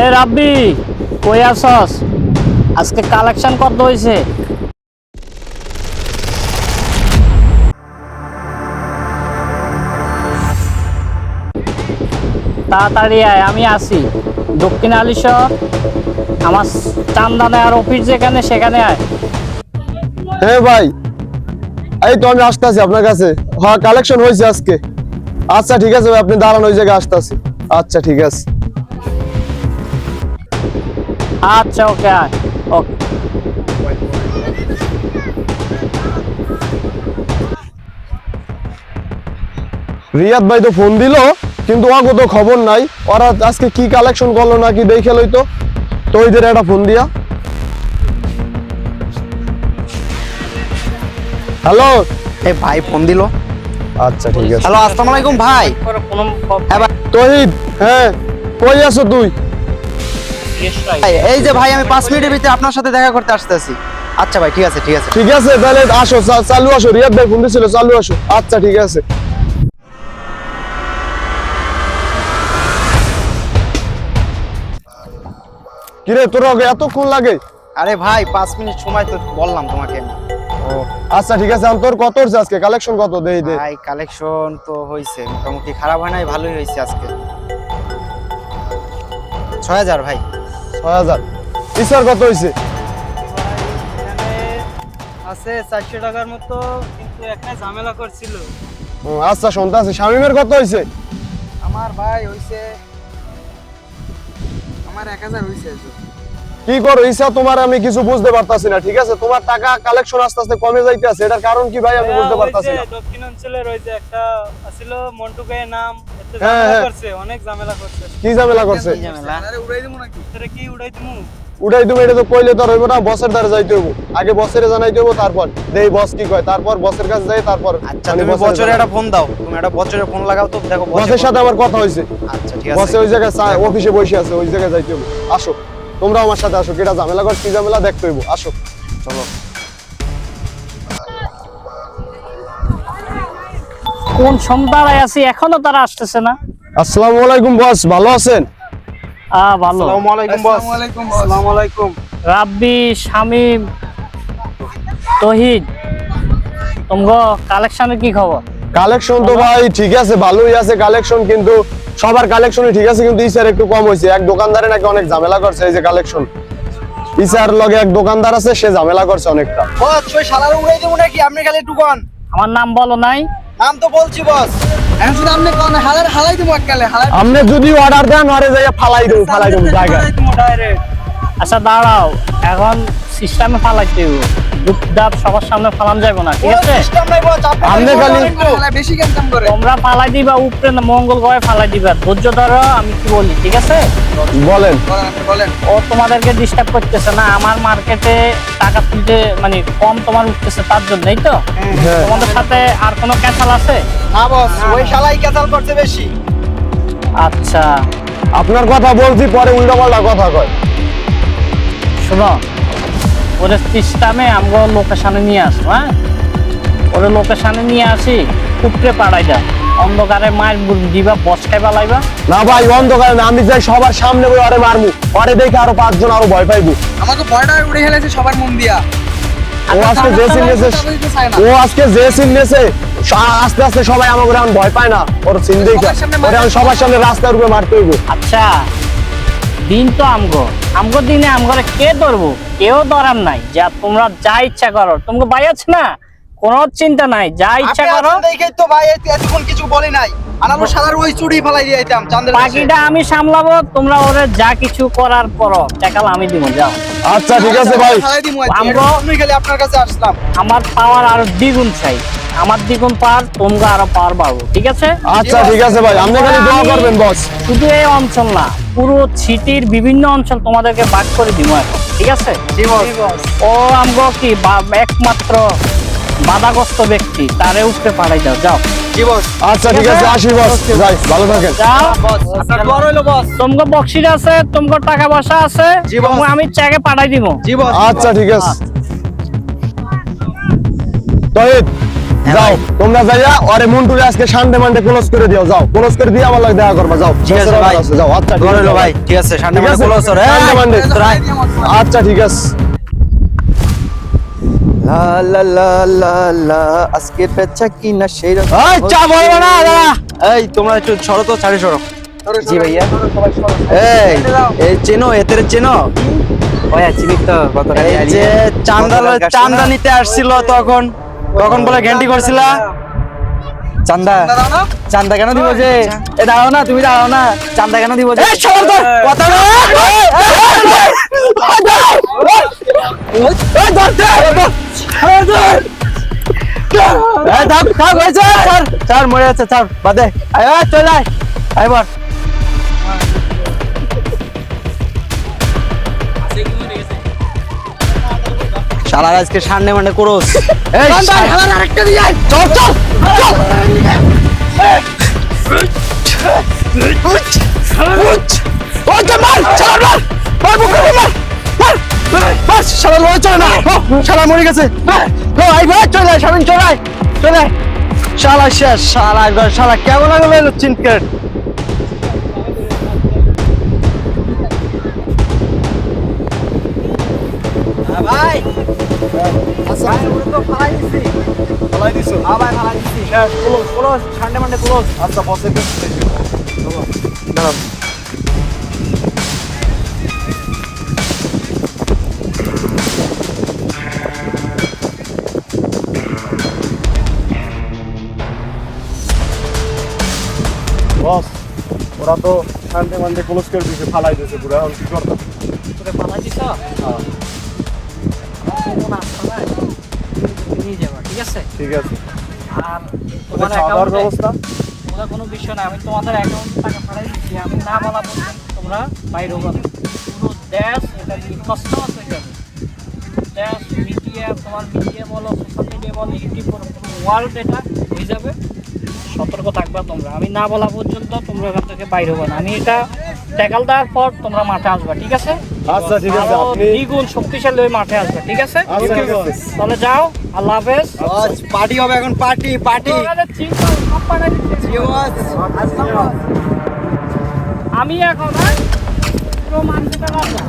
এ রাব্বি, কই আসস আজকে কালেকশন কত হয়েছে তাড়াতাড়ি আয়, আমি আসি দক্ষিণ আলিশর আমার চান্দানে আর অফিস যেখানে, সেখানে আয়। হ্যাঁ ভাই, এই তো আমি আসতেছি আপনার কাছে। হ্যাঁ কালেকশন হয়েছে আজকে। আচ্ছা ঠিক আছে ভাই, আপনি দাঁড়ান, ওই জায়গায় আসতেছি। আচ্ছা ঠিক আছে। আচ্ছা ওকে আয়। ওকে। রিয়াদ ভাই তো ফোন দিল কিন্তু ওকে তো খবর নাই। ওরা আজকে কি কালেকশন করল নাকি দেখে লইতো তো। ওইদের একটা ফোন দিয়া। হ্যালো? এ ভাই ফোন দিল। আচ্ছা ঠিক আছে। হ্যালো আসসালামু আলাইকুম ভাই। হ্যাঁ তহিদ হ্যাঁ কই আছো তুই? এই যে ভাই আমি পাঁচ মিনিটের ভিতরে আপনার সাথে দেখা করতে আসতেছি। আচ্ছা ভাই ঠিক আছে ঠিক আছে। ঠিক আছে তাহলে আসো চালু আসো রিয়াদ ভাই ফোন দিছিল চালু আসো। আচ্ছা ঠিক আছে। কিরে তোর আগে এতক্ষণ লাগে? আরে ভাই পাঁচ মিনিট সময় তো বললাম তোমাকে। আচ্ছা ঠিক আছে আমি তোর কত হচ্ছে আজকে? কালেকশন কত? দেই দে। ভাই কালেকশন তো হয়েছে। মোটামুটি খারাপ হয় নাই ভালোই হয়েছে আজকে। ছয় হাজার ভাই। ছয় হাজার। ইসার কত হয়েছে আছে চারশো টাকার মতো কিন্তু একটা ঝামেলা করছিল। আচ্ছা শুনতে আছে। শামিমের কত হয়েছে আমার ভাই হয়েছে আমার এক হাজার হয়েছে কি করো ইসা তোমার আমি কিছু বুঝতে পারতাছি না ঠিক আছে? তোমার টাকা কালেকশন আস্তে আস্তে কমে যাইতে আছে এটার কারণ কি ভাই? আমি বুঝতে পারতাছি না। দক্ষিণ অঞ্চলের ওই যে একটা ছিল মন্টু নাম। হ্যাঁ, ঝামেলা হ্যাঁ। অনেক ঝামেলা করছে। কি ঝামেলা করছে? তোরা কি উড়াই দিমু? উঠাই তুমি এটা তো কইলে তো রইব না বসের দ্বারা যাইতে হইব। আগে বসের জানাইতে হইব তারপর দেই বস কি কয় তারপর বসের কাছে যাই তারপর আচ্ছা তুমি বছরে একটা ফোন দাও তুমি একটা বছরে ফোন লাগাও তো দেখো বসের সাথে আমার কথা হয়েছে আচ্ছা ঠিক বসে ওই জায়গায় অফিসে বসে আছে ওই জায়গায় যাইতে হইব। আসো তোমরা আমার সাথে আসো কেটা ঝামেলা কর কি ঝামেলা দেখতে হইব আসো। চলো। কোন সন্ধ্যায় আছি এখনও তারা আসতেছে না। আসসালামু আলাইকুম বস ভালো আছেন? আ ভালো। আসসালামু আলাইকুম বস আসসালামু আলাইকুম রাব্বি শামিম তহিদ। তোমগো কালেকশনের কি খবর? কালেকশন তো ভাই ঠিক আছে ভালোই আছে কালেকশন কিন্তু সবার কালেকশনই ঠিক আছে কিন্তু ইসার একটু কম হয়েছে। এক দোকানদারে নাকি অনেক ঝামেলা করছে এই যে কালেকশন। ইসার লগে এক দোকানদার আছে সে ঝামেলা করছে অনেকটা। বস ওই শালার উড়াই দেবো নাকি? আপনি খালি একটু কন। আমার নাম বলো নাই। নাম তো বলছি বস। এখন শুধু আপনি কন হালার হালাই দেবো এককালে হালাই আপনি যদি অর্ডার দেন আরে যাইয়া ফালাই দেব ফালাই দেব জায়গা। আচ্ছা দাঁড়াও এখন সিস্টেমে ফালাইতে হইব। সবার সামনে ফালান যাইব না ঠিক আছে? সিস্টেম নাই বস আপনি খালি- বেশি কাম করে। তোমরা ফালাই দিবা উপরে মঙ্গল ফালাই দিবা। ধৈর্য ধরো আমি কি বলি ঠিক আছে? বলেন। বলেন ও তোমাদেরকে ডিস্টার্ব করতেছে না আমার মার্কেটে টাকা তুলতে মানে কম তোমার উঠতেছে তার জন্যই তো। হ্যাঁ। তোমাদের সাথে আর কোনো ক্যান্সাল আছে? না বস ওই শালাই কেতাল করছে বেশি। আচ্ছা। আপনার কথা বলছি পরে উল্টা পাল্টা কথা কয়। শোনো ওরে সিস্টেমে আমগো লোকেশনে নিয়ে আসো হ্যাঁ? ওরে লোকেশনে নিয়ে আসি উপরে পাড়াই দাও অন্ধকারে মায়ের দিবা বসকায় পালাইবা না ভাই অন্ধকারে না আমি যাই সবার সামনে বই আরে মারমু। পরে দেখে আরও পাঁচজন আরও ভয় পাইবো। আমাকে ভয়টা উড়ে খেলেছে সবার মন দিয়া। ও আজকে যে সিন নেছে ও আজকে যে সিন নেছে আস্তে আস্তে সবাই আমাকে এখন ভয় পায় না। ওর সিন দেখে। সবার ওরে এখন সবার সামনে রাস্তার উপরে মারতে হইব। আচ্ছা দিন তো আমগো। আমগো দিনে আমগরে কে ধরবো? কেউ ধরার নাই। যা তোমরা যা ইচ্ছা করো। তোমাকে বাই আছে না? কোনো চিন্তা নাই। যা ইচ্ছা করো। দেখে তো ভাই এত- এতক্ষণ কিছু বলে নাই। শালার ওই চুড়ি ফেলাই দিয়ে দিতাম চাঁদের বাকিটা আমি সামলাবো তোমরা ওরে যা কিছু করার করো। টাকাল আমি দিব যাও। আচ্ছা ঠিক আছে ভাই। আমরা- আমি খালি আপনার কাছে আসলাম। আমার পাওয়ার আরও দ্বিগুণ চাই। আমার দ্বিগুণ পাওয়ার তোমরা আরও পাওয়ার ঠিক আছে? আচ্ছা ঠিক আছে ভাই। আপনি খালি দোয়া করবেন বস শুধু এই অঞ্চল না পুরো সিটির বিভিন্ন অঞ্চল তোমাদেরকে ভাগ করে দিব ঠিক আছে? ও আমগো কি বা- একমাত্র বাধাগ্রস্ত ব্যক্তি তারে পাঠাই দাও যাও আচ্ছা ঠিক আছে? আসি বস যাই ভালো থাকেন। বক্সির আছে তোমাকে টাকা পয়সা আছে। আমি চেকে পাঠাই দিব। জি বস আচ্ছা ঠিক আছে। তহিদ যাও। তোমরা যাইয়া ওরে মন্টুরে আজকে সানডে মানডে ক্লোজ করে দিও যাও। ক্লোজ করে দিয়ে আমার লাগে দেখা করবা যাও। ঠিক আছে ভাই। যাও। আচ্ছা ঠিক আছে ভাই। ঠিক আছে ক্লোজ করে। আচ্ছা ঠিক আছে। লা লা লা লা লা আজকে পেচ্ছা কি না সেই রকম এই, চা বলব না, দাদা। এই তোমরা একটু সরো তো ছাড়ে সরো জি ভাইয়া এই এই চেনো এদের চেনো ভাইয়া চিনি তো কত এই যে চান্দা চান্দা নিতে আসছিল তখন তখন বলে ঘ্যান্টি করছিলা চান্দা চান্দা কেন দিব যে এ দাঁড়াও না তুমি দাঁড়াও না চান্দা কেন দিব যে কথা না চলে আজকে সামনে মানে করোস আরেকটা চল চল চল ও জামাল শালার বাস শালা লড়াই চলে না। ও, শালা মরে গেছে। ভাই চলে আয় শামিন চলে আয় চলে আয়। শালা শেষ শালা এবার শালা কেমন লাগল এলো চিনকেট ভাই। ভাই ওরে বস ওরা তো সানডে মানডে ক্লোজ করে দিয়েছে ফালাই দিয়েছে পুরো এখন কি করতে তোরে দিছ? আসছে না নিয়ে যাবা ঠিক আছে? ঠিক আছে। আর তোমার খাওয়া ব্যবস্থা? ওটা কোনো বিষয় না আমি তোমাদের অ্যাকাউন্ট টাকা পাঠাই দিচ্ছি আমি না বলা পর্যন্ত তোমরা বাইরে হব। পুরো দেশ এটা হয়ে যাবে দেশ মিডিয়া তোমার মিডিয়া বলো সোশ্যাল মিডিয়া বলো ইউটিউব বলো পুরো ওয়ার্ল্ড এটা হয়ে যাবে। সতর্ক থাকবা তোমরা। আমি না বলা পর্যন্ত তোমরা এখান থেকে বাইরে হব না। আমি এটা ট্যাকাল দেওয়ার পর তোমরা মাঠে আসবা ঠিক আছে? আচ্ছা ঠিক আছে আপনি দ্বিগুণ শক্তিশালী হয়ে মাঠে আসবে ঠিক আছে? আচ্ছা ঠিক আছে। তাহলে যাও আল্লাহ হাফেজ। পার্টি হবে এখন পার্টি পার্টি। আমি এখন হ্যাঁ, পুরো মানতে পারলাম না।